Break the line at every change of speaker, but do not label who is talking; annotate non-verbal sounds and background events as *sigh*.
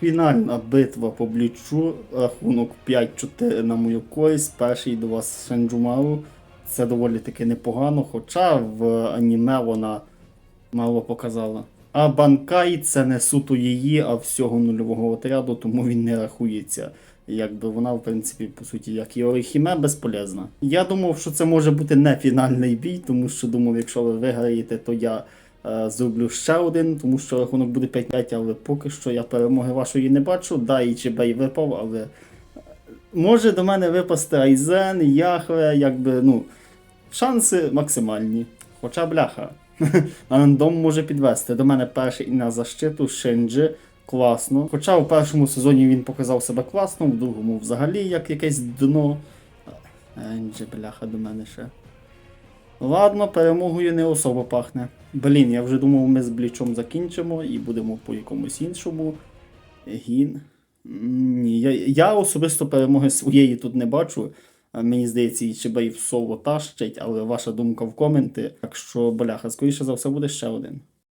Фінальна битва по блічу, рахунок 5-4 на мою користь. Перший до вас Шенджумару. Це доволі таки непогано, хоча в аніме вона мало показала. А Банкай це не суто її, а всього нульового отряду, тому він не рахується. Якби вона, в принципі, по суті, як і Орихіме, безполезна. Я думав, що це може бути не фінальний бій, тому що думав, якщо ви виграєте, то я зроблю ще один, тому що рахунок буде 5-5, але поки що я перемоги вашої не бачу. Да, і Чебей випав, але е, може до мене випасти Айзен, Яхве, якби, ну, шанси максимальні. Хоча бляха. *laughs* Рандом може підвести. До мене перший на защиту Шинджі. Класно. Хоча у першому сезоні він показав себе класно, в другому взагалі як якесь дно. Енджі, бляха, до мене ще. Ладно, перемогою не особо пахне. Блін, я вже думав, ми з Блічом закінчимо і будемо по якомусь іншому. Гін. Ні, я, я особисто перемоги своєї тут не бачу. Мені здається, і Чебей в соло тащить, але ваша думка в коменти. Так що, бляха, скоріше за все буде ще один.